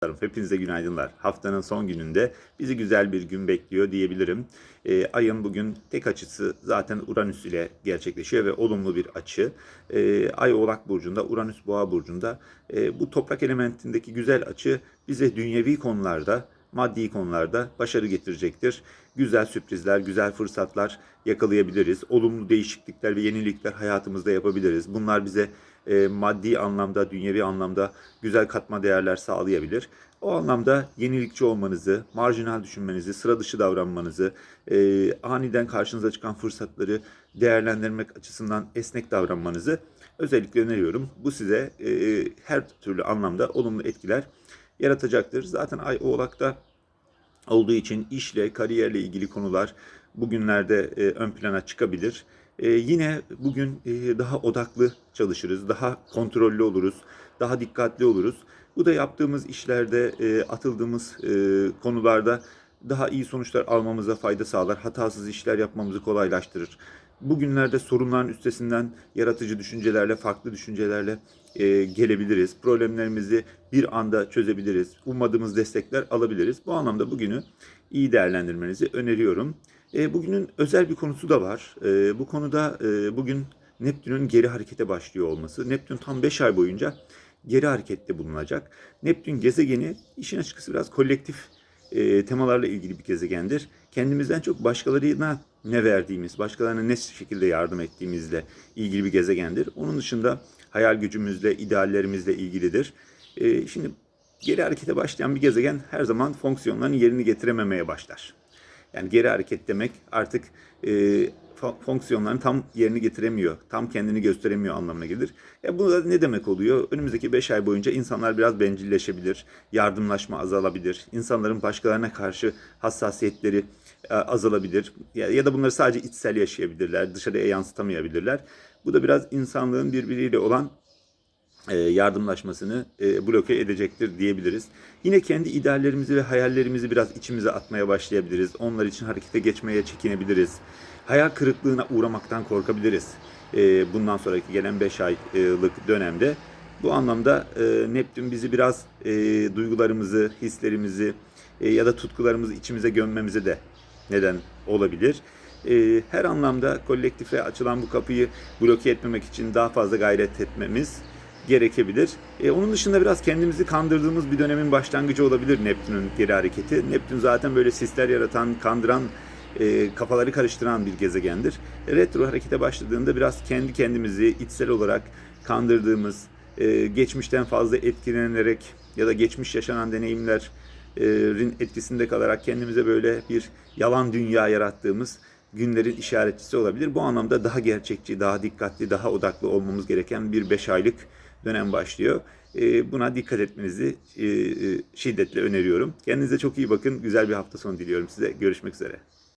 Hepinize günaydınlar. Haftanın son gününde bizi güzel bir gün bekliyor diyebilirim. Ee, ayın bugün tek açısı zaten Uranüs ile gerçekleşiyor ve olumlu bir açı. Ee, Ay Oğlak Burcu'nda, Uranüs Boğa Burcu'nda. Ee, bu toprak elementindeki güzel açı bize dünyevi konularda, maddi konularda başarı getirecektir. Güzel sürprizler, güzel fırsatlar yakalayabiliriz. Olumlu değişiklikler ve yenilikler hayatımızda yapabiliriz. Bunlar bize e, maddi anlamda, dünyevi anlamda güzel katma değerler sağlayabilir. O anlamda yenilikçi olmanızı, marjinal düşünmenizi, sıra dışı davranmanızı, e, aniden karşınıza çıkan fırsatları değerlendirmek açısından esnek davranmanızı özellikle öneriyorum. Bu size e, her türlü anlamda olumlu etkiler yaratacaktır. Zaten Ay Oğlak'ta olduğu için işle, kariyerle ilgili konular bugünlerde e, ön plana çıkabilir. E, yine bugün e, daha odaklı çalışırız, daha kontrollü oluruz, daha dikkatli oluruz. Bu da yaptığımız işlerde, e, atıldığımız e, konularda daha iyi sonuçlar almamıza fayda sağlar. Hatasız işler yapmamızı kolaylaştırır. Bugünlerde sorunların üstesinden yaratıcı düşüncelerle, farklı düşüncelerle e, gelebiliriz. Problemlerimizi bir anda çözebiliriz. Ummadığımız destekler alabiliriz. Bu anlamda bugünü iyi değerlendirmenizi öneriyorum. E, bugünün özel bir konusu da var. E, bu konuda e, bugün Neptün'ün geri harekete başlıyor olması. Neptün tam 5 ay boyunca geri harekette bulunacak. Neptün gezegeni işin açıkçası biraz kolektif e, temalarla ilgili bir gezegendir. Kendimizden çok başkalarına ne verdiğimiz, başkalarına ne şekilde yardım ettiğimizle ilgili bir gezegendir. Onun dışında hayal gücümüzle, ideallerimizle ilgilidir. E, şimdi geri harekete başlayan bir gezegen her zaman fonksiyonlarını yerini getirememeye başlar. Yani geri hareket demek artık e, fo- fonksiyonlarını tam yerini getiremiyor, tam kendini gösteremiyor anlamına gelir. Ya bu da ne demek oluyor? Önümüzdeki 5 ay boyunca insanlar biraz bencilleşebilir, yardımlaşma azalabilir, insanların başkalarına karşı hassasiyetleri e, azalabilir ya, ya da bunları sadece içsel yaşayabilirler, dışarıya yansıtamayabilirler. Bu da biraz insanlığın birbiriyle olan e, yardımlaşmasını e, bloke edecektir diyebiliriz. Yine kendi ideallerimizi ve hayallerimizi biraz içimize atmaya başlayabiliriz. Onlar için harekete geçmeye çekinebiliriz. Hayal kırıklığına uğramaktan korkabiliriz. E, Bundan sonraki gelen 5 aylık dönemde. Bu anlamda e, Neptün bizi biraz e, duygularımızı, hislerimizi e, ya da tutkularımızı içimize gömmemize de neden olabilir. E, her anlamda kolektife açılan bu kapıyı bloke etmemek için daha fazla gayret etmemiz gerekebilir. E, onun dışında biraz kendimizi kandırdığımız bir dönemin başlangıcı olabilir Neptün'ün geri hareketi. Neptün zaten böyle sisler yaratan, kandıran, e, kafaları karıştıran bir gezegendir. E, retro harekete başladığında biraz kendi kendimizi içsel olarak kandırdığımız, e, geçmişten fazla etkilenerek ya da geçmiş yaşanan deneyimlerin etkisinde kalarak kendimize böyle bir yalan dünya yarattığımız günlerin işaretçisi olabilir. Bu anlamda daha gerçekçi, daha dikkatli, daha odaklı olmamız gereken bir 5 aylık dönem başlıyor. E, Buna dikkat etmenizi e, e, şiddetle öneriyorum. Kendinize çok iyi bakın. Güzel bir hafta sonu diliyorum size. Görüşmek üzere.